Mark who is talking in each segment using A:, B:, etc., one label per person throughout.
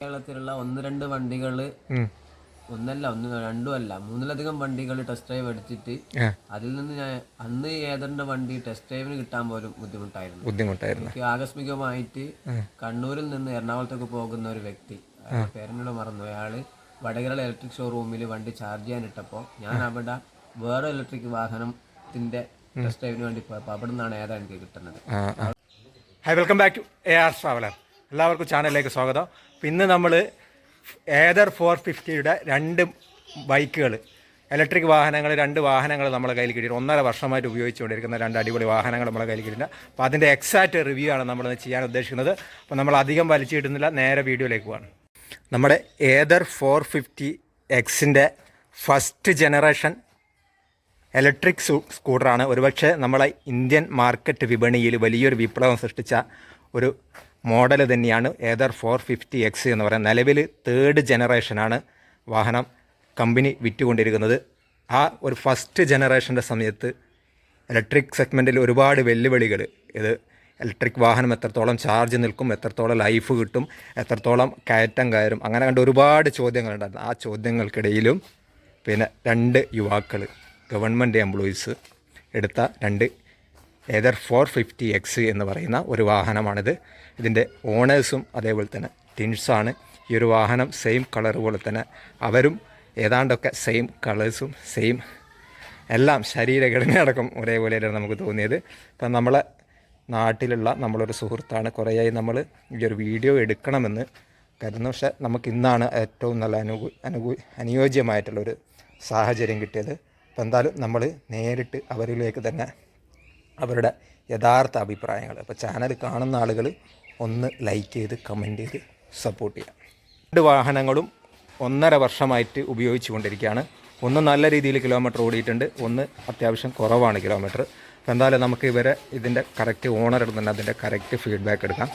A: കേരളത്തിലുള്ള ഒന്ന് രണ്ട് വണ്ടികൾ ഒന്നല്ല ഒന്ന് രണ്ടും അല്ല മൂന്നിലധികം വണ്ടികൾ ടെസ്റ്റ് ഡ്രൈവ് എടുത്തിട്ട് അതിൽ നിന്ന് ഞാൻ അന്ന് ഏതറിന്റെ വണ്ടി ടെസ്റ്റ് ഡ്രൈവിന് കിട്ടാൻ പോലും ബുദ്ധിമുട്ടായിരുന്നു.
B: ബുദ്ധിമുട്ടായിരുന്നു.
A: എനിക്ക് ആകസ്മികമായിട്ട് കണ്ണൂരിൽ നിന്ന് എറണാകുളത്തേക്ക് പോകുന്ന ഒരു വ്യക്തി പേരനോട് മറന്നു അയാൾ വടകര ഇലക്ട്രിക് ഷോറൂമിൽ വണ്ടി ചാർജ് ചെയ്യാൻ ഇട്ടപ്പോൾ ഞാൻ അവിടെ വേറെ ഇലക്ട്രിക് വാഹനത്തിന്റെ ടെസ്റ്റ് ഡ്രൈവിന് വേണ്ടി പോയപ്പോൾ അവിടെ നിന്നാണ് ഏതാണ് എനിക്ക് കിട്ടുന്നത്
B: hi welcome back to A R traveller എല്ലാവർക്കും ചാനലിലേക്ക് സ്വാഗതം. അപ്പം ഇന്ന് നമ്മൾ ഏതർ ഫോർ ഫിഫ്റ്റിയുടെ രണ്ട് ബൈക്കുകൾ ഇലക്ട്രിക് വാഹനങ്ങൾ രണ്ട് വാഹനങ്ങൾ നമ്മൾ കയ്യിൽ കിട്ടിയിട്ട് ഒന്നര വർഷമായിട്ട് ഉപയോഗിച്ചുകൊണ്ടിരിക്കുന്ന രണ്ട് അടിപൊളി വാഹനങ്ങൾ നമ്മളെ കയ്യിൽ കിട്ടിയിട്ടുണ്ട്. അപ്പോൾ അതിന്റെ എക്സാക്റ്റ് റിവ്യൂ ആണ് നമ്മൾ ചെയ്യാൻ ഉദ്ദേശിക്കുന്നത്. അപ്പോൾ നമ്മൾ അധികം വലിച്ചിടുന്നില്ല നേരെ വീഡിയോയിലേക്ക് പോകാം നമ്മുടെ ഏതർ ഫോർ ഫിഫ്റ്റി എക്സിന്റെ ഫസ്റ്റ് ജനറേഷൻ ഇലക്ട്രിക് സ്കൂട്ടറാണ് ഒരുപക്ഷെ നമ്മളെ ഇന്ത്യൻ മാർക്കറ്റ് വിപണിയിൽ വലിയൊരു വിപ്ലവം സൃഷ്ടിച്ച ഒരു മോഡൽ തന്നെയാണ് ഏതർ ഫോർ ഫിഫ്റ്റി എക്സ് എന്ന് പറയുന്നത് നിലവിൽ തേർഡ് ജനറേഷനാണ് വാഹനം കമ്പനി വിറ്റുകൊണ്ടിരിക്കുന്നത്. ആ ഒരു ഫസ്റ്റ് ജനറേഷന്റെ സമയത്ത് ഇലക്ട്രിക് സെഗ്മെന്റിൽ ഒരുപാട് വെല്ലുവിളികൾ. ഇത് ഇലക്ട്രിക് വാഹനം എത്രത്തോളം ചാർജ് നിൽക്കും എത്രത്തോളം ലൈഫ് കിട്ടും എത്രത്തോളം കയറ്റം കയറും അങ്ങനെ കണ്ട് ഒരുപാട് ചോദ്യങ്ങളുണ്ടായിരുന്നു. ആ ചോദ്യങ്ങൾക്കിടയിലും പിന്നെ രണ്ട് യുവാക്കൾ ഗവൺമെന്റ് എംപ്ലോയീസ് എടുത്ത രണ്ട് ഏതർ ഫോർ ഫിഫ്റ്റി എക്സ് എന്ന് പറയുന്ന ഒരു വാഹനമാണിത്. ഇതിന്റെ ഓണേഴ്സും അതേപോലെ തന്നെ ടിൻസാണ് ഈ ഒരു വാഹനം സെയിം കളർ പോലെ തന്നെ അവരും ഏതാണ്ടൊക്കെ സെയിം കളേഴ്സും സെയിം എല്ലാം ശരീരഘടനയടക്കം തന്നെ നമുക്ക് തോന്നിയത്. ഇപ്പം നമ്മളെ നാട്ടിലുള്ള നമ്മളൊരു സുഹൃത്താണ്. കുറേയായി നമ്മൾ ഈ ഒരു വീഡിയോ എടുക്കണമെന്ന് കരുതുന്നു. പക്ഷേ നമുക്ക് ഇന്നാണ് ഏറ്റവും നല്ല അനുകൂ അനുകൂ അനുയോജ്യമായിട്ടുള്ളൊരു സാഹചര്യം കിട്ടിയത്. അപ്പം എന്തായാലും നമ്മൾ നേരിട്ട് അവരിലേക്ക് തന്നെ അവരുടെ യഥാർത്ഥ അഭിപ്രായങ്ങൾ അപ്പോൾ ചാനൽ കാണുന്ന ആളുകൾ ഒന്ന് ലൈക്ക് ചെയ്ത് കമന്റ് ചെയ്ത് സപ്പോർട്ട് ചെയ്യാം. രണ്ട് വാഹനങ്ങളും ഒന്നര വർഷമായിട്ട് ഉപയോഗിച്ചു കൊണ്ടിരിക്കുകയാണ്. ഒന്ന് നല്ല രീതിയിൽ കിലോമീറ്റർ ഓടിയിട്ടുണ്ട്. ഒന്ന് അത്യാവശ്യം കുറവാണ് കിലോമീറ്റർ അപ്പോൾ എന്തായാലും നമുക്ക് ഇവരെ ഇതിന്റെ കറക്റ്റ് ഓണർ എടുക്കുന്നുണ്ട് അതിന്റെ കറക്റ്റ് ഫീഡ്ബാക്ക് എടുക്കാം.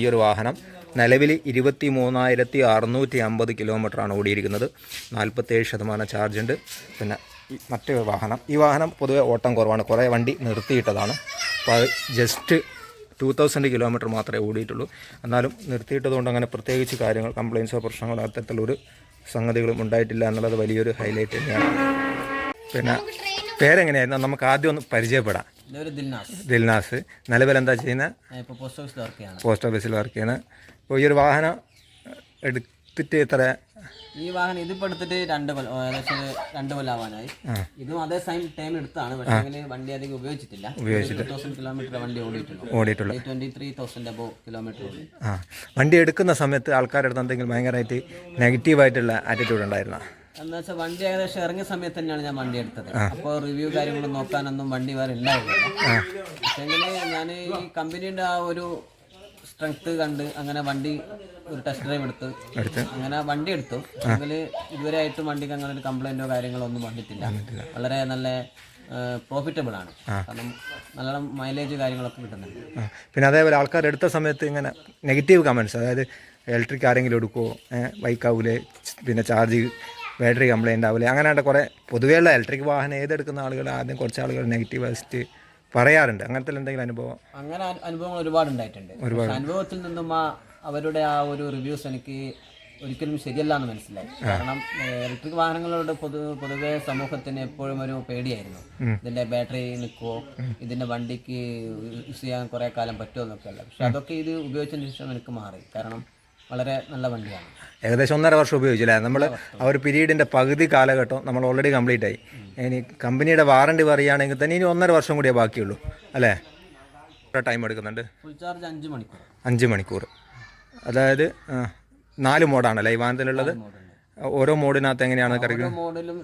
B: ഈ ഒരു വാഹനം നിലവിൽ ഇരുപത്തി മൂന്നായിരത്തി അറുന്നൂറ്റി അമ്പത് കിലോമീറ്ററാണ് ഓടിയിരിക്കുന്നത്. നാൽപ്പത്തേഴ് ശതമാനം ചാർജ് ഉണ്ട്. പിന്നെ മറ്റൊരു വാഹനം. ഈ വാഹനം പൊതുവെ ഓട്ടം കുറവാണ്. കുറേ വണ്ടി നിർത്തിയിട്ടതാണ്. അപ്പോൾ അത് ജസ്റ്റ് ടു തൗസൻഡ് കിലോമീറ്റർ മാത്രമേ ഓടിയിട്ടുള്ളൂ. എന്നാലും നിർത്തിയിട്ടതുകൊണ്ട് അങ്ങനെ പ്രത്യേകിച്ച് കാര്യങ്ങൾ കംപ്ലയിൻസോ പ്രശ്നങ്ങളോ അത്തരത്തിലൊരു സംഗതികളും ഉണ്ടായിട്ടില്ല എന്നുള്ളത് വലിയൊരു ഹൈലൈറ്റ് തന്നെയാണ്. പിന്നെ പേരെങ്ങനെയായിരുന്നു? നമുക്ക് ആദ്യം ഒന്ന് പരിചയപ്പെടാം.
A: ദിൽനാസ്.
B: നിലവിൽ എന്താ ചെയ്യുന്നത്?
A: പോസ്റ്റ് ഓഫീസിൽ വർക്ക്
B: ചെയ്യുന്നത് അപ്പോൾ ഈ ഒരു വാഹനം എടുത്തിട്ട് എത്ര?
A: ഈ വാഹനം ഇതിപ്പോ എടുത്തിട്ട് രണ്ട് കൊല്ലം ഏകദേശം ഒരു രണ്ട് കൊല്ലാവാനായി. ഇതും അതേ സെയിം ടൈം എടുത്താണ്. പക്ഷേ വണ്ടി അധികം ഉപയോഗിച്ചിട്ടില്ല. ഉപയോഗിച്ചിട്ട് തൗസൻഡ് കിലോമീറ്റർ വണ്ടി ഓടിയിട്ടുള്ളൂ.
B: ഓടിയിട്ടുള്ളൂ.
A: Twenty three thousand above kilometre ഓടി.
B: ആ. വണ്ടി എടുക്കുന്ന സമയത്ത് ആൾക്കാരുടെ അടുത്ത് എന്തെങ്കിലും ഭയങ്കരമായിട്ട് നെഗറ്റീവായിട്ടുള്ള ആറ്റിറ്റ്യൂഡ് ഉണ്ടായിരുന്ന?
A: എന്ന് വെച്ചാൽ വണ്ടി ഏകദേശം ഇറങ്ങിയ സമയത്ത് തന്നെയാണ് ഞാൻ വണ്ടി എടുത്തത്. അപ്പോൾ റിവ്യൂ കാര്യങ്ങളും നോക്കാനൊന്നും വണ്ടി വേറെ ഇല്ലായിരുന്നു പക്ഷേ ഞാൻ ഈ കമ്പനിയുടെ ആ ഒരു സ്ട്രെങ്ത് കണ്ട് അങ്ങനെ വണ്ടി ഒരു ടെസ്റ്റ് ഡ്രൈവ് എടുത്ത്. അങ്ങനെ വണ്ടി എടുത്തു. അതിൽ ഇതുവരെ ആയിട്ടും വണ്ടിക്ക് അങ്ങനെ ഒരു കംപ്ലൈന്റോ കാര്യങ്ങളോ ഒന്നും വന്നിട്ടില്ല. വളരെ നല്ല പ്രോഫിറ്റബിൾ ആണ്. കാരണം നല്ല മൈലേജ് കാര്യങ്ങളൊക്കെ കിട്ടുന്നുണ്ട്.
B: പിന്നെ അതേപോലെ ആൾക്കാർ എടുത്ത സമയത്ത് ഇങ്ങനെ നെഗറ്റീവ് കമന്റ്സ് അതായത് ഇലക്ട്രിക് ആരെങ്കിലും എടുക്കുമോ ബൈക്കാവൂലേ പിന്നെ ചാർജ് ബാറ്ററി കംപ്ലൈന്റ് ആവില്ലേ അങ്ങനെയാണ്ട് കുറേ പൊതുവെയുള്ള ഇലക്ട്രിക് വാഹനം ഏതെടുക്കുന്ന ആളുകൾ ആദ്യം കുറച്ച് ആളുകൾ നെഗറ്റീവ് വെച്ചിട്ട് പറയാറുണ്ട്. അങ്ങനത്തെ എന്തെങ്കിലും അനുഭവം?
A: അങ്ങനെ അനുഭവങ്ങൾ ഒരുപാട് ഉണ്ടായിട്ടുണ്ട്. അനുഭവത്തിൽ നിന്നും ആ അവരുടെ ആ ഒരു റിവ്യൂസ് എനിക്ക് ഒരിക്കലും ശരിയല്ല എന്ന് മനസ്സിലായി. കാരണം ഇലക്ട്രിക് വാഹനങ്ങളുടെ പൊതു പൊതുവെ സമൂഹത്തിന് എപ്പോഴും ഒരു പേടിയായിരുന്നു. ഇതിന്റെ ബാറ്ററി നിൽക്കുമോ ഇതിന്റെ വണ്ടിക്ക് യൂസ് ചെയ്യാൻ കുറെ കാലം പറ്റുമോ എന്നൊക്കെ അല്ല പക്ഷെ അതൊക്കെ ഇത് ഉപയോഗിച്ചതിന് ശേഷം എനിക്ക് മാറി. കാരണം വളരെ നല്ല വണ്ടിയാണ്.
B: ഏകദേശം ഒന്നര വർഷം ഉപയോഗിച്ചില്ല? നമ്മൾ ആ ഒരു പീരീഡിന്റെ പകുതി കാലഘട്ടം നമ്മൾ ഓൾറെഡി കംപ്ലീറ്റ് ആയി. ഇനി കമ്പനിയുടെ വാറണ്ടി പറയുകയാണെങ്കിൽ തന്നെ ഇനി ഒന്നര വർഷം കൂടിയേ ബാക്കിയുള്ളൂ. അല്ലേ? ടൈം എടുക്കുന്നുണ്ട്?
A: ഫുൾ ചാർജ് അഞ്ച് മണിക്കൂർ.
B: അഞ്ച് മണിക്കൂർ. അതായത് നാല് മോഡാണല്ലേ ഈ വാഹനത്തിലുള്ളത്? ഓരോ മോഡിനകത്ത് എങ്ങനെയാണ്
A: മോഡലും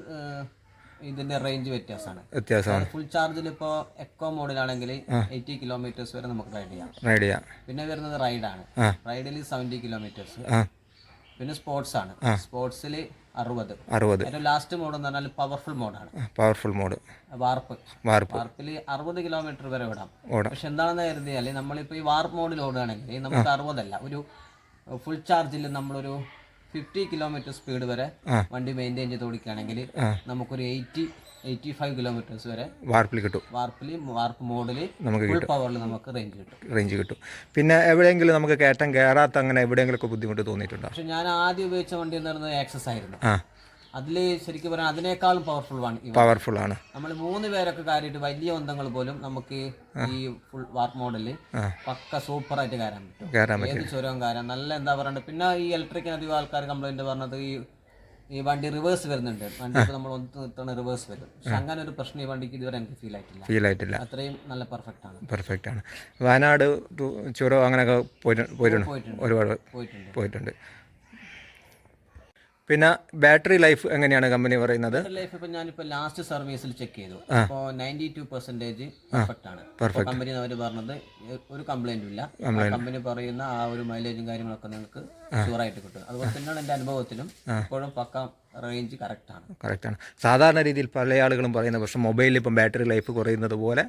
A: ഇതിന്റെ റേഞ്ച് വ്യത്യാസമാണ്.
B: വ്യത്യാസമാണ്.
A: ഫുൾ ചാർജിൽ ഇപ്പോ എക്കോ മോഡിലാണെങ്കിൽ എയ്റ്റി കിലോമീറ്റേഴ്സ് വരെ നമുക്ക് റൈഡ് ചെയ്യാം.
B: റൈഡ് ചെയ്യാം.
A: പിന്നെ വരുന്നത് റൈഡാണ്
B: ആണ്.
A: റൈഡിൽ സെവന്റി കിലോമീറ്റേഴ്സ് പിന്നെ സ്പോർട്സ് ആണ്. സ്പോർട്സിൽ അറുപത്.
B: അറുപത്.
A: ഏറ്റവും ലാസ്റ്റ് മോഡ് എന്ന് പറഞ്ഞാൽ പവർഫുൾ മോഡാണ്
B: പവർഫുൾ മോഡ്
A: വാർപ്പ്.
B: വാർപ്പ്.
A: വാർപ്പിൽ അറുപത് കിലോമീറ്റർ വരെ വിടാം
B: ഓടാം.
A: പക്ഷെ എന്താണെന്ന് കരുതിയാൽ നമ്മളിപ്പോ ഈ വാർപ്പ് മോഡിൽ ഓടുകയാണെങ്കിൽ നമുക്ക് അറുപതല്ല. ഒരു ഫുൾ ചാർജിൽ നമ്മളൊരു ഫിഫ്റ്റി കിലോമീറ്റർ സ്പീഡ് വരെ വണ്ടി മെയിന്റെയിൻ ചെയ്ത് ഓടിക്കുകയാണെങ്കിൽ നമുക്കൊരു എയ്റ്റി എയ്റ്റി ഫൈവ് കിലോമീറ്റേഴ്സ് വരെ
B: വാർപ്പിൽ കിട്ടും.
A: വാർപ്പിൽ വാർപ്പ് മോഡിൽ
B: നമുക്ക്
A: ഫുൾ പവറിൽ നമുക്ക് റേഞ്ച് കിട്ടും.
B: റേഞ്ച് കിട്ടും. പിന്നെ എവിടെയെങ്കിലും നമുക്ക് കയറ്റം കയറാത്ത അങ്ങനെ എവിടെയെങ്കിലും ഒക്കെ ബുദ്ധിമുട്ട് തോന്നിയിട്ടുണ്ടോ?
A: പക്ഷെ ഞാൻ ആദ്യം ഉപയോഗിച്ച വണ്ടി എന്ന് പറയുന്നത് ആക്സസ് ആയിരുന്നു. അതിൽ ശരിക്കും പറഞ്ഞാൽ അതിനേക്കാളും പവർഫുൾ ആണ്
B: പവർഫുൾ ആണ്.
A: നമ്മൾ മൂന്ന് പേരൊക്കെ കാര്യമായിട്ട് വലിയ ഒന്തങ്ങൾ പോലും നമുക്ക് ഈ ഫുൾ വാർക്ക് മോഡൽ പക്ക സൂപ്പർ ആയിട്ട് കയറാൻ പറ്റും. ഏത് ചുരവും കയറാൻ നല്ല എന്താ പറയണ്ടത് പിന്നെ ഈ ഇലക്ട്രിക്കിന് അധികം ആൾക്കാർ കംപ്ലൈന്റ് പറഞ്ഞത് ഈ ഈ വണ്ടി റിവേഴ്സ് വരുന്നുണ്ട്. വണ്ടി നമ്മൾ ഒന്ന് നിർത്തണ റിവേഴ്സ് വരും. പക്ഷെ അങ്ങനെ ഒരു പ്രശ്നം ഈ വണ്ടിക്ക് ഇതുവരെ എനിക്ക് ഫീൽ ആയിട്ടില്ല.
B: ഫീൽ ആയിട്ടില്ല.
A: അത്രയും നല്ല പെർഫെക്റ്റ് ആണ്.
B: പെർഫെക്റ്റ് ആണ്. വയനാട് ചുരം അങ്ങനെയൊക്കെ പോയിട്ടുണ്ട്?
A: പോയിട്ടുണ്ട്.
B: ഒരുപാട്
A: പോയിട്ടുണ്ട്.
B: പോയിട്ടുണ്ട്. പിന്നെ ബാറ്ററി ലൈഫ് എങ്ങനെയാണ് കമ്പനി പറയുന്നത്?
A: ലൈഫ് ഇപ്പൊ ഞാനിപ്പോ ലാസ്റ്റ് സർവീസിൽ ചെക്ക് ചെയ്തു. അപ്പോൾ നയന്റി ടു പെർസെന്റേജ് പെർഫെക്റ്റ് ആണ്. കമ്പനി അവർ പറഞ്ഞത് ഒരു കംപ്ലൈന്റും ഇല്ല. കമ്പനി പറയുന്ന ആ ഒരു മൈലേജും കാര്യങ്ങളൊക്കെ നിങ്ങൾക്ക് ഷുവർ ആയിട്ട് കിട്ടും. അതുപോലെ തന്നെയാണ് എന്റെ അനുഭവത്തിലും ഇപ്പോഴും പക്ക റേഞ്ച് കറക്റ്റ് ആണ്.
B: കറക്റ്റാണ് സാധാരണ രീതിയിൽ പല ആളുകളും പറയുന്ന പക്ഷെ മൊബൈലിൽ ഇപ്പം ബാറ്ററി ലൈഫ് കുറയുന്നത് പോലെ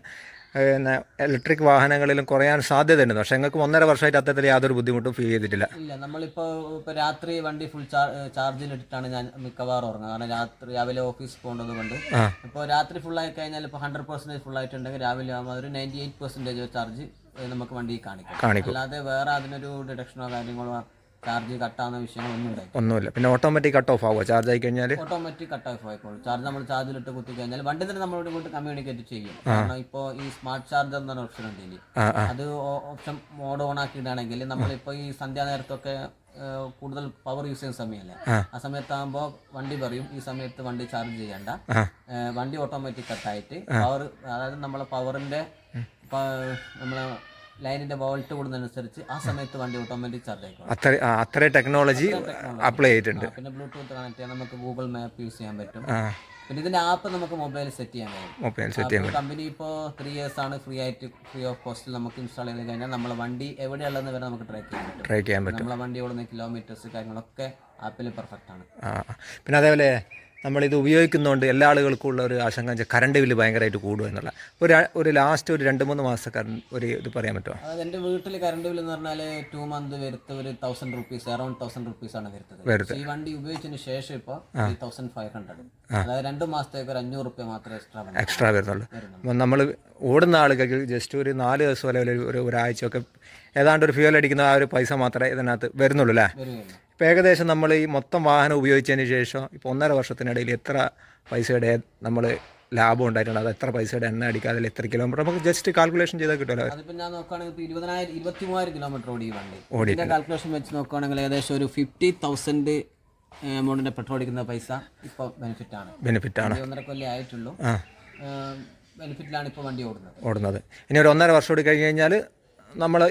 B: പിന്നെ ഇലക്ട്രിക് വാഹനങ്ങളിലും കുറയാൻ സാധ്യതയുണ്ട്. പക്ഷെ ഞങ്ങൾക്ക് ഒന്നര വർഷമായിട്ട് അത്തരത്തിൽ യാതൊരു ബുദ്ധിമുട്ടും ഫീൽ ചെയ്തിട്ടില്ല.
A: ഇല്ല നമ്മളിപ്പോൾ ഇപ്പോൾ രാത്രി വണ്ടി ഫുൾ ചാർജിൽ ഇട്ടിട്ടാണ് ഞാൻ മിക്കവാറും ഉറങ്ങുന്നത്. കാരണം രാത്രി രാവിലെ ഓഫീസ് പോകേണ്ടത് കൊണ്ട്. ഇപ്പോൾ രാത്രി ഫുൾ ആയി കഴിഞ്ഞാൽ ഇപ്പോൾ ഹൺഡ്രഡ് പെർസെന്റേജ് ഫുൾ ആയിട്ടുണ്ടെങ്കിൽ രാവിലെ ആകുമ്പോൾ ഒരു നയന്റി എയ്റ്റ് പെർസെന്റേജ് ചാർജ് നമുക്ക് വണ്ടി കാണിക്കും.
B: കാണിക്കും.
A: അല്ലാതെ വേറെ അതിനൊരു ഡിഡക്ഷനോ കാര്യങ്ങളോ ചാർജ് കട്ടാവുന്ന വിഷയങ്ങളോ ഒന്നും ഉണ്ടായി
B: ഒന്നുമില്ല. പിന്നെ ഓട്ടോമാറ്റിക് കട്ട് ഓഫ് ആവുമോ ചാർജ് ആയി കഴിഞ്ഞാൽ
A: ഓട്ടോമാറ്റിക് കട്ട് ഓഫ് ആയിക്കോളും. ചാർജ് നമ്മൾ ചാർജിലിട്ട് കുത്തി കഴിഞ്ഞാൽ വണ്ടി തന്നെ നമ്മളോട് കൊണ്ട് കമ്മ്യൂണിക്കേറ്റ് ചെയ്യും. കാരണം ഇപ്പോൾ ഈ സ്മാർട്ട് ചാർജർ എന്നൊരു ഓപ്ഷൻ ഉണ്ട്
B: ആ
A: അത് ഓപ്ഷൻ മോഡ് ഓൺ ആക്കിയിട്ടാണെങ്കിൽ നമ്മളിപ്പോൾ ഈ സന്ധ്യാനേരത്തൊക്കെ കൂടുതൽ പവർ യൂസ് ചെയ്യുന്ന സമയമല്ലേ ആ. സമയത്താകുമ്പോൾ വണ്ടി പറയും ഈ സമയത്ത് വണ്ടി ചാർജ് ചെയ്യണ്ട. വണ്ടി ഓട്ടോമാറ്റിക് കട്ടായിട്ട് പവർ അതായത് നമ്മളെ പവറിന്റെ നമ്മളെ ലൈനിന്റെ വോൾട്ട് കൂടുന്നതനുസരിച്ച് ആ സമയത്ത് വണ്ടി ഓട്ടോമാറ്റിക് ചാർജ് ആയിക്കോളും.
B: അത്ര ആ, അത്രയും ടെക്നോളജി അപ്ലൈ ചെയ്തിട്ടുണ്ട്.
A: ആ, പിന്നെ ബ്ലൂടൂത്ത് കണക്ട് ചെയ്യാൻ നമുക്ക് ഗൂഗിൾ മാപ്പ് യൂസ് ചെയ്യാൻ പറ്റും. പിന്നെ ഇതിന്റെ ആപ്പ് നമുക്ക് മൊബൈൽ സെറ്റ് ചെയ്യാൻ കഴിയും.
B: മൊബൈൽ സെറ്റ് ചെയ്യാൻ
A: കമ്പനി ഇപ്പോൾ ത്രീ ഇയേഴ്സ് ആണ് ഫ്രീ ആയിട്ട് ഫ്രീ ഓഫ് കോസ്റ്റിൽ നമുക്ക് ഇൻസ്റ്റാൾ ചെയ്ത് കഴിഞ്ഞാൽ നമ്മളെ വണ്ടി എവിടെയുള്ളതെന്ന് വരെ നമുക്ക് ട്രാക്ക് ചെയ്യാൻ പറ്റും.
B: ട്രൈ ചെയ്യാൻ പറ്റും.
A: നമ്മളെ വണ്ടി ഓടുന്ന കിലോമീറ്റേഴ്സ് കാര്യങ്ങളൊക്കെ ആപ്പിൽ പെർഫെക്റ്റ് ആണ്.
B: ആ ആ. പിന്നെ അതേപോലെ നമ്മളിത് ഉപയോഗിക്കുന്നതുകൊണ്ട് എല്ലാ ആളുകൾക്കും ഉള്ള ഒരു ആശങ്ക വെച്ചാൽ കറണ്ട് ബില്ല് ഭയങ്കരമായിട്ട് കൂടുക എന്നുള്ള. ഒരു ഒരു ലാസ്റ്റ് ഒരു രണ്ട് മൂന്ന് മാസം കറണ്ട് ഒരു ഇത് പറയാൻ പറ്റുമോ?
A: അതായത് എന്റെ വീട്ടിൽ കറണ്ട് ബിൽ എന്ന് പറഞ്ഞാൽ ടു മന്ത് വരുത്ത ഒരു thousand rupees around thousand rupees ആണ് വരുന്നത്. ഈ വണ്ടി ഉപയോഗിച്ചതിന് ശേഷം ഇപ്പോൾ തൗസൻഡ് ഫൈവ് ഹൺഡ്രഡ് അതായത് രണ്ട് മാസത്തേക്ക് ഒരു അഞ്ഞൂറ് റുപ്യ മാത്രമേ എക്സ്ട്രാ
B: എക്സ്ട്രാ വരുന്നുള്ളൂ. അപ്പം നമ്മൾ ഓടുന്ന ആളുകൾക്ക് ജസ്റ്റ് ഒരു നാല് ദിവസം അല്ലെങ്കിൽ ഒരു ഒരാഴ്ചയൊക്കെ ഏതാണ്ട് ഒരു ഫ്യൂൽ അടിക്കുന്ന ആ ഒരു പൈസ മാത്രമേ ഇതിനകത്ത് വരുന്നുള്ളൂ അല്ലേ?
A: വരികയുള്ളൂ
B: ഇപ്പം ഏകദേശം നമ്മൾ ഈ മൊത്തം വാഹനം ഉപയോഗിച്ചതിന് ശേഷം ഇപ്പോൾ ഒന്നര വർഷത്തിനിടയിൽ എത്ര പൈസയുടെ നമ്മൾ ലാഭം ഉണ്ടായിട്ടുണ്ട്? അത് എത്ര പൈസയുടെ എണ്ണ അടിക്കുക അതിൽ എത്ര കിലോമീറ്റർ നമുക്ക് ജസ്റ്റ് കാൽക്കുലേഷൻ ചെയ്താൽ കിട്ടുമല്ലോ.
A: അതിപ്പോ ഞാൻ നോക്കുകയാണെങ്കിൽ ഇരുപതിനായിരം ഇരുപത്തി മൂവായിരം കിലോമീറ്റർ ഓടി വണ്ടി ഇതിന്റെ കാൽക്കുലേഷൻ വെച്ച് നോക്കുകയാണെങ്കിൽ ഏകദേശം ഒരു ഫിഫ്റ്റി തൗസൻഡ് എമൗണ്ടിന്റെ പെട്രോൾ അടിക്കുന്ന പൈസ ഇപ്പോൾ ബെനിഫിറ്റ് ആണ്.
B: ബെനിഫിറ്റ് ആണ്.
A: ഒന്നര കൊല്ലം ആയിട്ടുള്ളൂ. ബെനിഫിറ്റിലാണ് ഇപ്പോൾ വണ്ടി ഓടുന്നത്.
B: ഓടുന്നത്. ഇനി ഒരു ഒന്നര വർഷം കൂടി കഴിഞ്ഞ് കഴിഞ്ഞാൽ നമ്മൾ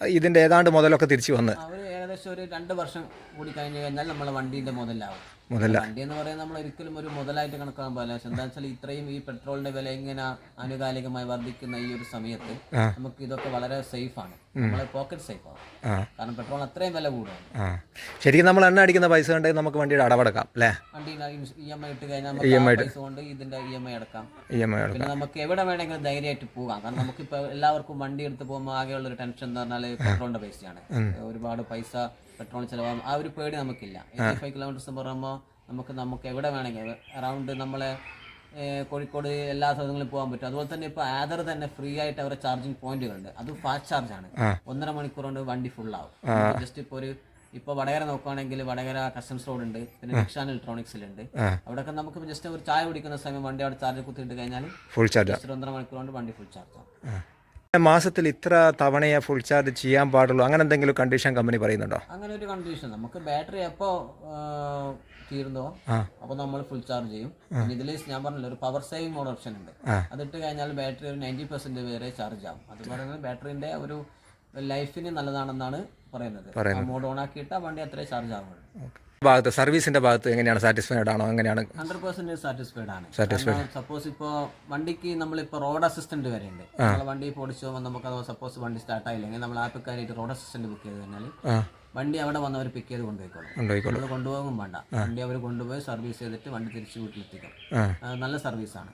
B: ഇതിന്റെ ഏതാണ്ട് മുതലൊക്കെ തിരിച്ചു വന്ന്.
A: ഏകദേശം ഒരു രണ്ട് വർഷം കൂടി കഴിഞ്ഞ് കഴിഞ്ഞാൽ നമ്മളെ വണ്ടിന്റെ മുതലാവും.
B: മുതല.
A: വണ്ടി എന്ന് പറയുന്നത് നമ്മൾ ഒരിക്കലും ഒരു മുതലായിട്ട് കണക്കാക്കാൻ പാടില്ല. പക്ഷെ എന്താ വെച്ചാൽ ഇത്രയും ഈ പെട്രോളിന്റെ വില ഇങ്ങനെ ആനുകാലികമായി വർദ്ധിക്കുന്ന ഈ ഒരു സമയത്ത് നമുക്ക് ഇതൊക്കെ വളരെ സേഫ് ആണ്. നമ്മളെ പോക്കറ്റ് സേഫ് ആണ്. കാരണം പെട്രോൾ അത്രയും വില കൂടുകയാണ്
B: ആ. ശരിക്കും നമ്മൾ എണ്ണ അടിക്കുന്ന പൈസ ഉണ്ടെങ്കിൽ നമുക്ക് വണ്ടിയുടെ അടവടക്കാം അല്ലേ?
A: വണ്ടി ഇ എം ഐ ഇട്ട് കഴിഞ്ഞാൽ ആ പൈസ കൊണ്ട് ഇതിന്റെ ഇ എം ഐ അടക്കാം.
B: ഇ എം ഐ അടക്കാം.
A: പിന്നെ നമുക്ക് എവിടെ വേണമെങ്കിലും ധൈര്യമായിട്ട് പോകാം. കാരണം നമുക്കിപ്പോൾ എല്ലാവർക്കും വണ്ടി എടുത്ത് പോകുമ്പോൾ ആകെയുള്ള ഒരു ടെൻഷൻ എന്ന് പറഞ്ഞാൽ പെട്രോളിന്റെ പൈസയാണ്. ഒരുപാട് പൈസ പെട്രോൾ ചിലവാകും. ആ ഒരു പേടി നമുക്കില്ല. എയ്റ്റി ഫൈവ് കിലോമീറ്റേഴ്സ് പറയുമ്പോൾ നമുക്ക് നമുക്ക് എവിടെ വേണമെങ്കിൽ അറൗണ്ട് നമ്മളെ കോഴിക്കോട് എല്ലാ സ്ഥലങ്ങളിലും പോകാൻ പറ്റും. അതുപോലെ തന്നെ ഇപ്പോൾ ആദർ തന്നെ ഫ്രീ ആയിട്ട് അവരുടെ ചാർജിങ് പോയിന്റുകളുണ്ട് അത് ഫാസ്റ്റ് ചാർജ് ആണ്. ഒന്നര മണിക്കൂർ കൊണ്ട് വണ്ടി ഫുൾ ആവും. ജസ്റ്റ് ഇപ്പോൾ ഒരു ഇപ്പോൾ വടകര നോക്കുകയാണെങ്കിൽ വടകര കസ്റ്റംസ് റോഡ് ഉണ്ട്. പിന്നെ നിക്ഷാൻ ഇലക്ട്രോണിക്സിലുണ്ട് അവിടെയൊക്കെ നമുക്ക് ജസ്റ്റ് ഒരു ചായ കുടിക്കുന്ന സമയം വണ്ടി അവിടെ ചാർജ് കുത്തിയിട്ട് കഴിഞ്ഞാൽ
B: ഫുൾ ചാർജ്
A: ഒന്നര മണിക്കൂർ കൊണ്ട് വണ്ടി ഫുൾ ചാർജ് ആവും
B: മാസത്തിൽ ഇത്ര തവണയെ ഫുൾ ചാർജ് ചെയ്യാൻ പാടുള്ളൂ. അങ്ങനെ എന്തെങ്കിലും കണ്ടീഷൻ കമ്പനി പറയുന്നുണ്ടോ?
A: അങ്ങനെ ഒരു കണ്ടീഷൻ നമുക്ക് ബാറ്ററി എപ്പോ തീർന്നോ അപ്പൊ നമ്മൾ ഫുൾ ചാർജ് ചെയ്യും. ഇതിൽ ഞാൻ പറഞ്ഞില്ല ഒരു പവർ സേവിംഗ് മോഡ് ഓപ്ഷൻ ഉണ്ട്. അതിട്ട് കഴിഞ്ഞാൽ ബാറ്ററി ഒരു നയന്റി പെർസെന്റ് വരെ ചാർജ് ആവും. അത് പറയുന്നത് ബാറ്ററിന്റെ ഒരു ലൈഫിന് നല്ലതാണെന്നാണ് പറയുന്നത്. മോഡ് ഓൺ ആക്കിയിട്ട് വണ്ടി അത്രേ ചാർജ് ആവുള്ളൂ.
B: ഭാഗത്ത് സർവീസിന്റെ ഭാഗത്ത് എങ്ങനെയാണ് സാറ്റിസ്ഫൈഡ് ആണോ? എങ്ങനെയാണ്
A: ഹൺഡ്രഡ് പെർസെന്റ് സാറ്റിസ്ഫൈഡ് ആണ്. സപ്പോസ് ഇപ്പോ വണ്ടിക്ക് നമ്മളിപ്പോ റോഡ് അസിസ്റ്റന്റ് വരെ ഉണ്ട് വണ്ടി പൊടിച്ചോ നമുക്ക് സപ്പോസ് വണ്ടി സ്റ്റാർട്ട് ആയില്ലെങ്കിൽ നമ്മൾ ആപ്പ് കയറിയിട്ട് റോഡ് അസിസ്റ്റന്റ് ബുക്ക് ചെയ്ത് കഴിഞ്ഞാൽ വണ്ടി അവിടെ വന്നവർ പിക്ക് ചെയ്ത് കൊണ്ടുപോയിക്കോളും. കൊണ്ടുപോകും വേണ്ട. വണ്ടി അവർ കൊണ്ടുപോയി സർവീസ് ചെയ്തിട്ട് വണ്ടി തിരിച്ച് വീട്ടിലെത്തിക്കും. നല്ല സർവീസ്
B: ആണ്.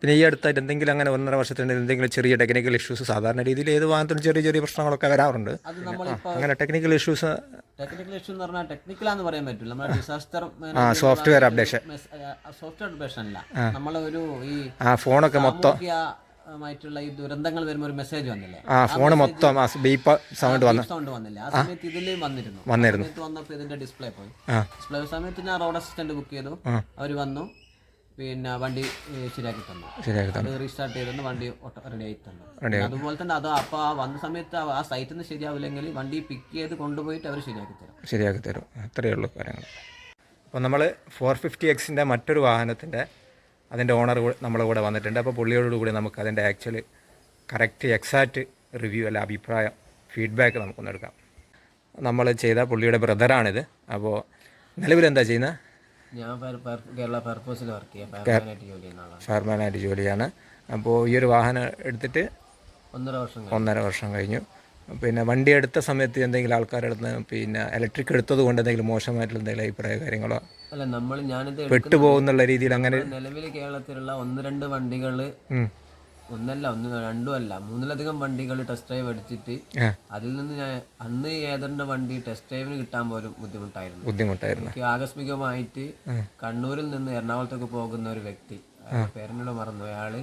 B: പിന്നെ ഈ അടുത്തായിട്ട് എന്തെങ്കിലും അങ്ങനെ ഒന്നര വർഷത്തിനിടെ എന്തെങ്കിലും ചെറിയ ടെക്നിക്കൽ ഇഷ്യൂസ് സാധാരണ രീതിയിൽ ഏത് വാഹനത്തിനും ചെറിയ ചെറിയ പ്രശ്നങ്ങളൊക്കെ വരാറുണ്ട്. അങ്ങനെ ടെക്നിക്കൽ ഇഷ്യൂസ്
A: ടെക്നിക്കൽ ഇഷ്യൂ എന്ന് പറഞ്ഞാൽ ടെക്നിക്കലാന്ന് പറയാൻ പറ്റില്ല. നമ്മുടെ disaster
B: software updation
A: software updation അല്ല. നമ്മളെ ഒരു ഈ
B: ഫോണൊക്കെ മൊത്തം
A: മായിട്ടുള്ള ഈ ദുരന്തങ്ങൾ വരുമ്പോൾ ഒരു മെസ്സേജ് വന്നില്ലേ?
B: ആ ഫോൺ മൊത്തം ബീപ്പ് സൗണ്ട് വന്നു.
A: സൗണ്ട് വന്നില്ല? ആ സമയത്ത് ഇതിൽ വന്നിരുന്നു.
B: വന്നിരുന്നു.
A: വന്നപ്പോൾ ഇതിന്റെ ഡിസ്പ്ലേ പോയി. ഡിസ്പ്ലേ സമയത്ത് ഞാൻ റോഡ് അസിസ്റ്റന്റ് ബുക്ക് ചെയ്തു. അവർ വന്നു. പിന്നെ വണ്ടി ശരിയാക്കി തന്നു.
B: ശരിയാക്കി
A: തന്നു. റീസ്റ്റാർട്ട് ചെയ്തിട്ട് വണ്ടി റെഡി ആയി തന്നു. അതുപോലെ തന്നെ അത് അപ്പോൾ ആ വന്ന സമയത്ത് ആ- സൈറ്റിൽ നിന്ന് ശരിയാവില്ലെങ്കിൽ വണ്ടി പിക്ക് ചെയ്ത് കൊണ്ടുപോയിട്ട് അവർ ശരിയാക്കി തരും.
B: ശരിയാക്കി തരും. അത്രയേ ഉള്ളൂ കാര്യങ്ങൾ. അപ്പോൾ നമ്മൾ ഫോർ ഫിഫ്റ്റി എക്സിന്റെ മറ്റൊരു വാഹനത്തിന്റെ അതിന്റെ ഓണർ നമ്മളെ കൂടെ വന്നിട്ടുണ്ട്. അപ്പോൾ പുള്ളിയോടുകൂടി നമുക്ക് അതിന്റെ ആക്ച്വൽ കറക്റ്റ് എക്സാക്റ്റ് റിവ്യൂ അല്ല അഭിപ്രായം ഫീഡ്ബാക്ക് നമുക്കൊന്ന് എടുക്കാം. നമ്മൾ ചെയ്ത പുള്ളിയുടെ ബ്രദറാണിത് അപ്പോൾ നിലവിൽ എന്താ ചെയ്യുന്നത്
A: ഞാൻ കേരള പർപ്പസിൽ വർക്ക് ചെയ്യാം. ഫയർമാനായിട്ട്
B: ജോലിയാണ്. അപ്പോൾ ഈ ഒരു വാഹനം എടുത്തിട്ട്
A: ഒന്നര വർഷം
B: ഒന്നര വർഷം കഴിഞ്ഞു. പിന്നെ വണ്ടി എടുത്ത സമയത്ത് എന്തെങ്കിലും ആൾക്കാരുടെ അടുത്ത് പിന്നെ ഇലക്ട്രിക് എടുത്തത് കൊണ്ട് എന്തെങ്കിലും മോശമായിട്ടുള്ള എന്തെങ്കിലും അഭിപ്രായ കാര്യങ്ങളോ?
A: അല്ല നമ്മൾ ഞാനിത്
B: പെട്ടുപോകുന്നുള്ള രീതിയിൽ അങ്ങനെ
A: നിലവിൽ കേരളത്തിലുള്ള ഒന്ന് രണ്ട് വണ്ടികൾ. ഒന്നല്ല ഒന്ന് രണ്ടും അല്ല. മൂന്നിലധികം വണ്ടികൾ ടെസ്റ്റ് ഡ്രൈവ്
B: എടുത്തിട്ട്
A: അതിൽ നിന്ന് ഞാൻ അന്ന് ഏതറിന്റെ വണ്ടി ടെസ്റ്റ് ഡ്രൈവിന് കിട്ടാൻ പോലും ബുദ്ധിമുട്ടായിരുന്നു.
B: ബുദ്ധിമുട്ടായിരുന്നു.
A: എനിക്ക് ആകസ്മികമായിട്ട് കണ്ണൂരിൽ നിന്ന് എറണാകുളത്തേക്ക് പോകുന്ന ഒരു വ്യക്തി പേരനോട് മറന്നു അയാൾ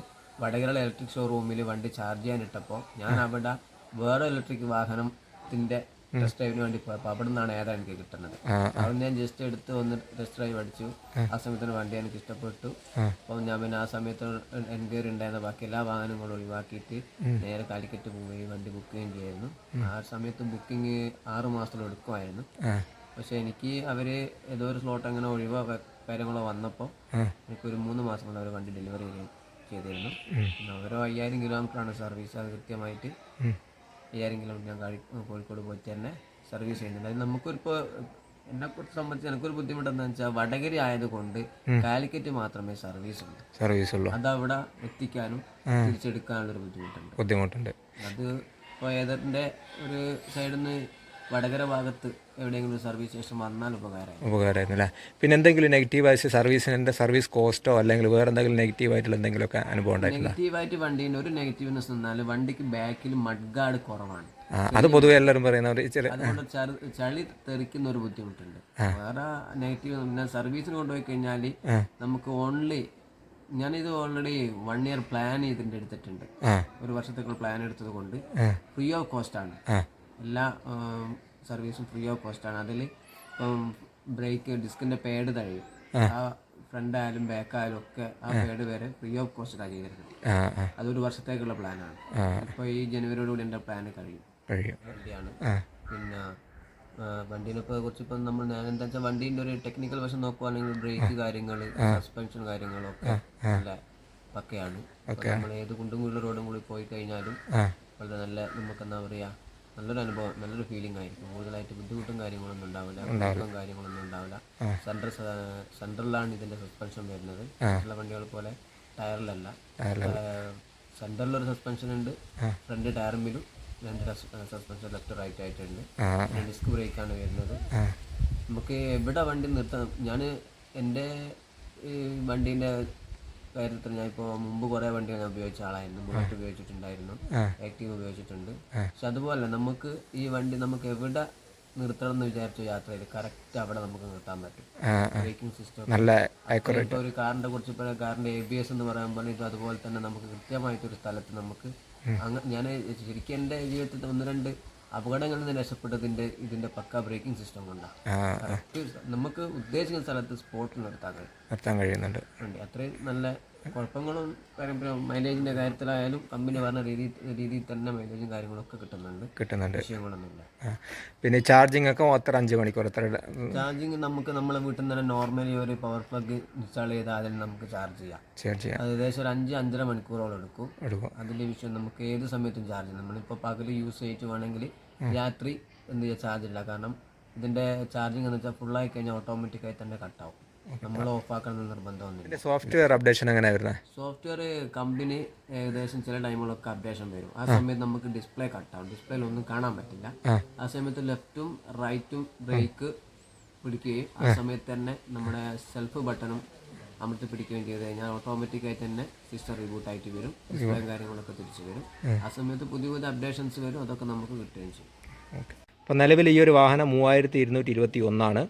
A: വടകര ഇലക്ട്രിക് ഷോറൂമിൽ വണ്ടി ചാർജ് ചെയ്യാൻ ഇട്ടപ്പോൾ ഞാൻ അവിടെ വേറെ ഇലക്ട്രിക് വാഹനത്തിന്റെ ടെസ്റ്റ് ഡ്രൈവിന് വേണ്ടി പോയപ്പോൾ അവിടെ നിന്നാണ് ഏതാ എനിക്ക് കിട്ടുന്നത്. അവിടെ ഞാൻ ജസ്റ്റ് എടുത്ത് വന്ന് ടെസ്റ്റ് ഡ്രൈവ് അടിച്ചു ആ. സമയത്തിന് വണ്ടി എനിക്ക് ഇഷ്ടപ്പെട്ടു. അപ്പം ഞാൻ പിന്നെ ആ സമയത്ത് എൻക്വയറി ഉണ്ടായിരുന്ന ബാക്കി എല്ലാ വാഹനങ്ങളും ഒഴിവാക്കിയിട്ട് നേരെ കാലിക്കറ്റ് പോവുകയും വണ്ടി ബുക്ക് ചെയ്യുകയും ചെയ്യായിരുന്നു ആ സമയത്ത് ബുക്കിംഗ് ആറ് മാസത്തിൽ എടുക്കുമായിരുന്നു. പക്ഷെ എനിക്ക് അവർ ഏതോ ഒരു സ്ലോട്ട് അങ്ങനെ ഒഴിവാ കാര്യങ്ങളോ വന്നപ്പോൾ എനിക്കൊരു മൂന്ന് മാസം കൊണ്ട് അവർ വണ്ടി ഡെലിവറി ചെയ്തിരുന്നു. പിന്നെ ഓരോ അയ്യായിരം കിലോമീറ്ററാണ് സർവീസ് അത് കൃത്യമായിട്ട്. അയ്യായിരം കിലോമീറ്റർ ഞാൻ കഴി- കോഴിക്കോട് പോയിട്ട് തന്നെ സർവീസ് ചെയ്യുന്നുണ്ട്. അത് നമുക്കൊരിപ്പോൾ എന്നെ കുറിച്ച് സംബന്ധിച്ച് എനിക്കൊരു ബുദ്ധിമുട്ട് എന്താ വെച്ചാൽ വടകര ആയതുകൊണ്ട് കാലിക്കറ്റ് മാത്രമേ സർവീസ് ഉള്ളൂ.
B: സർവീസ് ഉള്ളൂ.
A: അതവിടെ എത്തിക്കാനും തിരിച്ചെടുക്കാനുള്ളൊരു ബുദ്ധിമുട്ടുണ്ട്.
B: ബുദ്ധിമുട്ടുണ്ട്.
A: അത് ഇപ്പോൾ ഏതറിന്റെ ഒരു സൈഡിൽ നിന്ന് വടകര ഭാഗത്ത് എവിടെയെങ്കിലും ഒരു സർവീസ് സ്റ്റേഷൻ വന്നാൽ ഉപകാരമായിരുന്നു
B: ഉപകാരമായിരുന്നു അല്ലേ? പിന്നെ എന്തെങ്കിലും നെഗറ്റീവായിട്ട് സർവീസിന്റെ സർവീസ് കോസ്റ്റോ അല്ലെങ്കിൽ വേറെ എന്തെങ്കിലും നെഗറ്റീവായിട്ടുള്ള എന്തെങ്കിലുമൊക്കെ അനുഭവം ഉണ്ടായിട്ടില്ല
A: നെഗറ്റീവായിട്ട് വണ്ടീന്റെ ഒരു നെഗറ്റീവ്നെസ് വെച്ചാൽ വണ്ടിക്ക് ബാക്കിൽ മഡ്ഗാർഡ് കുറവാണ്.
B: അത് പൊതുവെ എല്ലാവരും പറയുന്ന ഒരു ചെറിയ
A: ചളി- തെറിക്കുന്ന ഒരു ബുദ്ധിമുട്ടുണ്ട്. വേറെ നെഗറ്റീവ് പിന്നെ സർവീസിന് കൊണ്ടുപോയി കഴിഞ്ഞാൽ നമുക്ക് ഓൺലി ഞാനിത് ഓൾറെഡി വൺ ഇയർ പ്ലാൻ ഇതിന്റെ എടുത്തിട്ടുണ്ട്. ഒരു വർഷത്തേക്കുള്ള പ്ലാൻ എടുത്തത് കൊണ്ട് ഫ്രീ ഓഫ് കോസ്റ്റ് ആണ്. എല്ലാ സർവീസും ഫ്രീ ഓഫ് കോസ്റ്റ് ആണ്. അതിൽ ഇപ്പം ബ്രേക്ക് ഡിസ്കിന്റെ പേഡ് തഴയും. ആ. ഫ്രണ്ട് ആയാലും ബാക്ക് ആയാലും ഒക്കെ ആ പേഡ് വരെ ഫ്രീ ഓഫ് കോസ്റ്റിലാണ് ചെയ്തിരുന്നത്. അതൊരു വർഷത്തേക്കുള്ള പ്ലാനാണ് ഇപ്പോൾ ഈ ജനുവരിയോടുകൂടി എന്റെ പ്ലാൻ കഴിയും. പിന്നെ വണ്ടീനെ കുറിച്ച് ഇപ്പം നമ്മൾ ഞാൻ എന്താ വെച്ചാൽ വണ്ടീന്റെ ഒരു ടെക്നിക്കൽ വശം നോക്കുവാണെങ്കിൽ ബ്രേക്ക് കാര്യങ്ങൾ സസ്പെൻഷൻ കാര്യങ്ങളൊക്കെ നല്ല പക്കയാണ്. നമ്മൾ ഏത് കുണ്ടും കുള്ള റോഡും കൂടി പോയി കഴിഞ്ഞാലും വളരെ നല്ല നമുക്ക് എന്താ പറയുക നല്ലൊരു അനുഭവം നല്ലൊരു ഫീലിംഗ് ആയിരിക്കും. കൂടുതലായിട്ട് ബുദ്ധിമുട്ടും കാര്യങ്ങളൊന്നും ഉണ്ടാവില്ല ബുദ്ധിമുട്ടും കാര്യങ്ങളൊന്നും ഉണ്ടാവില്ല. സെൻട്രൽ സെൻട്രലിലാണ് ഇതിന്റെ സസ്പെൻഷൻ വരുന്നത്. മറ്റുള്ള വണ്ടികൾ പോലെ ടയറിലല്ല. സെൻട്രലിലൊരു സസ്പെൻഷൻ ഉണ്ട്. ഫ്രണ്ട് ടയറിലും രണ്ട് സസ്പെൻഷൻ ലെഫ്റ്റ് റൈറ്റ് ആയിട്ടുണ്ട്. ഡിസ്ക് ബ്രേക്ക് ആണ് വരുന്നത്. നമുക്ക് എവിടെ വണ്ടി നിർത്താം? ഞാൻ എന്റെ വണ്ടീന്റെ കാര്യത്തിൽ ഞാൻ ഇപ്പോൾ മുമ്പ് കുറേ വണ്ടികൾ ഞാൻ ഉപയോഗിച്ച ആളായിരുന്നു. ബുള്ളറ്റ് ഉപയോഗിച്ചിട്ടുണ്ടായിരുന്നു. ആക്റ്റീവ് ഉപയോഗിച്ചിട്ടുണ്ട്. പക്ഷെ അതുപോലെ നമുക്ക് ഈ വണ്ടി നമുക്ക് എവിടെ നിർത്തണം എന്ന് വിചാരിച്ച യാത്രയിൽ കറക്റ്റ് അവിടെ നമുക്ക് നിർത്താൻ പറ്റും. ബ്രേക്കിംഗ് സിസ്റ്റം
B: നല്ല
A: ഇപ്പോൾ ഒരു കാറിന്റെ കുറിച്ച് ഇപ്പോൾ കാറിന്റെ എ ബി എസ് എന്ന് പറയുമ്പോൾ ഇത് അതുപോലെ തന്നെ നമുക്ക് കൃത്യമായിട്ട് ഒരു സ്ഥലത്ത് നമുക്ക് ഞാൻ ശരിക്കും എന്റെ ജീവിതത്തിൽ ഒന്ന് രണ്ട് അപകടങ്ങളിൽ നിന്ന് രക്ഷപ്പെട്ടതിന്റെ ഇതിന്റെ പക്ക ബ്രേക്കിംഗ് സിസ്റ്റം കൊണ്ടാണ് കറക്റ്റ് നമുക്ക് ഉദ്ദേശിക്കുന്ന സ്ഥലത്ത് സ്പോട്ട് നിർത്താൻ കഴിയും.
B: നിർത്താൻ കഴിയുന്നുണ്ട്.
A: അത്രയും നല്ല കുഴപ്പങ്ങളും കാര്യം മൈലേജിന്റെ കാര്യത്തിലായാലും കമ്പനി പറഞ്ഞ രീതി രീതിയിൽ തന്നെ മൈലേജും കാര്യങ്ങളൊക്കെ കിട്ടുന്നുണ്ട്.
B: കിട്ടുന്നുണ്ട്.
A: വിഷയങ്ങളൊന്നുമില്ല.
B: പിന്നെ ചാർജിങ് ഒക്കെ എത്ര അഞ്ച് മണിക്കൂർ എത്ര
A: ചാർജിങ് നമുക്ക് നമ്മളെ വീട്ടിൽ നിന്ന് തന്നെ നോർമലി ഒരു പവർ പ്ലഗ് ഇൻസ്റ്റാൾ ചെയ്താൽ അതിൽ നമുക്ക് ചാർജ് ചെയ്യാം.
B: ചാർജ് ചെയ്യാം.
A: ഏകദേശം ഒരു അഞ്ച് അഞ്ചര മണിക്കൂറോളം എടുക്കും.
B: എടുക്കും.
A: അതിന്റെ വിഷയം നമുക്ക് ഏത് സമയത്തും ചാർജ് ചെയ്യാം. നമ്മളിപ്പോൾ പകൽ യൂസ് ചെയ്തിട്ട് വേണമെങ്കിൽ രാത്രി എന്ത് ചെയ്യുക ചാർജ് ഇല്ല. കാരണം ഇതിന്റെ ചാർജിങ് എന്ന് വെച്ചാൽ ഫുള്ളായി കഴിഞ്ഞാൽ ഓട്ടോമാറ്റിക്കായി തന്നെ കട്ടാവും നമ്മൾ ഓഫ് ആക്കണം നിർബന്ധമൊന്നുമില്ല
B: സോഫ്റ്റ്വെയർ അപ്ഡേഷൻ എങ്ങനെ വരുന്നത്
A: സോഫ്റ്റ്വെയർ കമ്പനി ഏകദേശം ചില ടൈമുകളൊക്കെ അപ്ഡേഷൻ വരും. ആ സമയത്ത് നമുക്ക് ഡിസ്പ്ലേ കട്ടാവും ഡിസ്പ്ലേയിൽ ഒന്നും കാണാൻ പറ്റില്ല. ആ. സമയത്ത് ലെഫ്റ്റും റൈറ്റും ബ്രേക്ക് പിടിക്കുകയും ആ സമയത്ത് തന്നെ നമ്മുടെ സെൽഫ് ബട്ടണും അമർത്തി പിടിക്കുകയും ചെയ്ത് കഴിഞ്ഞാൽ ഓട്ടോമാറ്റിക്കായി തന്നെ സിസ്റ്റം റീബൂട്ട് ആയിട്ട് വരും. ഡിസ്പ്ലേയും കാര്യങ്ങളൊക്കെ തിരിച്ചു വരും. ആ സമയത്ത് പുതിയ പുതിയ അപ്ഡേഷൻസ് വരും. അതൊക്കെ നമുക്ക് കിട്ടുകയും ചെയ്യും.
B: ഓക്കെ. അപ്പോൾ നിലവിൽ ഈ ഒരു വാഹനം മൂവായിരത്തി ഇരുന്നൂറ്റി ഇരുപത്തി ഒന്നാണ്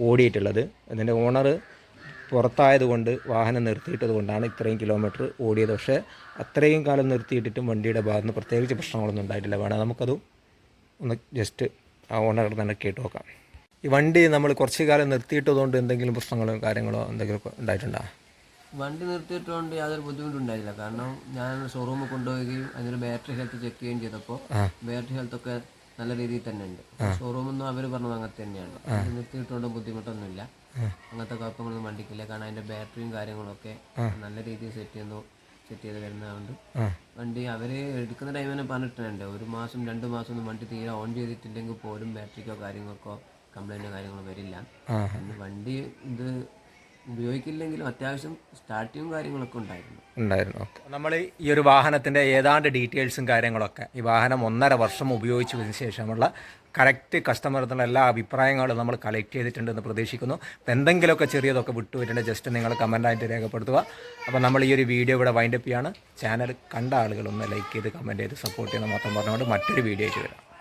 B: ഓടിയിട്ടുള്ളത്. ഇതിന്റെ ഓണർ പുറത്തായതുകൊണ്ട് വാഹനം നിർത്തിയിട്ടത് കൊണ്ടാണ് ഇത്രയും കിലോമീറ്റർ ഓടിയത്. പക്ഷേ അത്രയും കാലം നിർത്തിയിട്ടിട്ടും വണ്ടിയുടെ ഭാഗത്ത് നിന്ന് പ്രത്യേകിച്ച് പ്രശ്നങ്ങളൊന്നും ഉണ്ടായിട്ടില്ല. വേണം നമുക്കത് ഒന്ന് ജസ്റ്റ് ആ ഓണർ തന്നെ കേട്ട് നോക്കാം. ഈ വണ്ടി നമ്മൾ കുറച്ച് കാലം നിർത്തിയിട്ടതുകൊണ്ട് എന്തെങ്കിലും പ്രശ്നങ്ങളോ കാര്യങ്ങളോ എന്തെങ്കിലും ഉണ്ടായിട്ടുണ്ടോ?
A: വണ്ടി നിർത്തിയിട്ടുകൊണ്ട് യാതൊരു ബുദ്ധിമുട്ടുണ്ടായില്ല. കാരണം ഞാൻ ഷോറൂമിൽ കൊണ്ടുപോവുകയും അതിന്റെ ബാറ്ററി ഹെൽത്ത് ചെക്ക് ചെയ്യുകയും ചെയ്തപ്പോൾ ബാറ്ററി ഹെൽത്ത് ഒക്കെ നല്ല രീതിയിൽ തന്നെ ഉണ്ട്. ഷോറൂമിൽ നിന്നും അവർ പറഞ്ഞത് അങ്ങനെ തന്നെയാണ്. നിർത്തിയിട്ടുണ്ട് ബുദ്ധിമുട്ടൊന്നും ബുദ്ധിമുട്ടൊന്നുമില്ല. അങ്ങനത്തെ കുഴപ്പങ്ങളൊന്നും വണ്ടിക്കില്ല കാരണം അതിന്റെ ബാറ്ററിയും കാര്യങ്ങളൊക്കെ നല്ല രീതിയിൽ സെറ്റ് ചെയ്യുന്നു സെറ്റ് ചെയ്ത് വരുന്നതുകൊണ്ട് വണ്ടി അവർ എടുക്കുന്ന ടൈം തന്നെ പറഞ്ഞിട്ടുണ്ട് ഒരു മാസം രണ്ട് മാസം ഒന്നും വണ്ടി തീരെ ഓൺ ചെയ്തിട്ടില്ലെങ്കിൽ പോലും ബാറ്ററിക്കോ കാര്യങ്ങൾക്കോ കംപ്ലൈന്റോ കാര്യങ്ങളോ വരില്ല. വണ്ടി ഇത് ഉപയോഗിക്കില്ലെങ്കിലും അത്യാവശ്യം സ്റ്റാർട്ടിങ്ങും കാര്യങ്ങളൊക്കെ ഉണ്ടായിരുന്നു.
B: ഉണ്ടായിരുന്നു നമ്മൾ ഈ ഒരു വാഹനത്തിന്റെ ഏതാണ്ട് ഡീറ്റെയിൽസും കാര്യങ്ങളൊക്കെ ഈ വാഹനം ഒന്നര വർഷം ഉപയോഗിച്ചതിന് ശേഷമുള്ള കറക്റ്റ് കസ്റ്റമറിനുള്ള എല്ലാ അഭിപ്രായങ്ങളും നമ്മൾ കളക്ട് ചെയ്തിട്ടുണ്ടെന്ന് പ്രതീക്ഷിക്കുന്നു. അപ്പോൾ എന്തെങ്കിലുമൊക്കെ ചെറിയതൊക്കെ വിട്ടുപോയിട്ടുണ്ട് ജസ്റ്റ് നിങ്ങൾ കമന്റായിട്ട് രേഖപ്പെടുത്തുക. അപ്പോൾ നമ്മൾ ഈ ഒരു വീഡിയോ ഇവിടെ വൈൻഡപ്പ് ചെയ്യാണ്. ചാനൽ കണ്ട ആളുകളൊന്ന് ലൈക്ക് ചെയ്ത് കമന്റ് ചെയ്ത് സപ്പോർട്ട് ചെയ്യുന്ന മാത്രം പറഞ്ഞുകൊണ്ട് മറ്റൊരു വീഡിയോ ആയിട്ട് വരാം.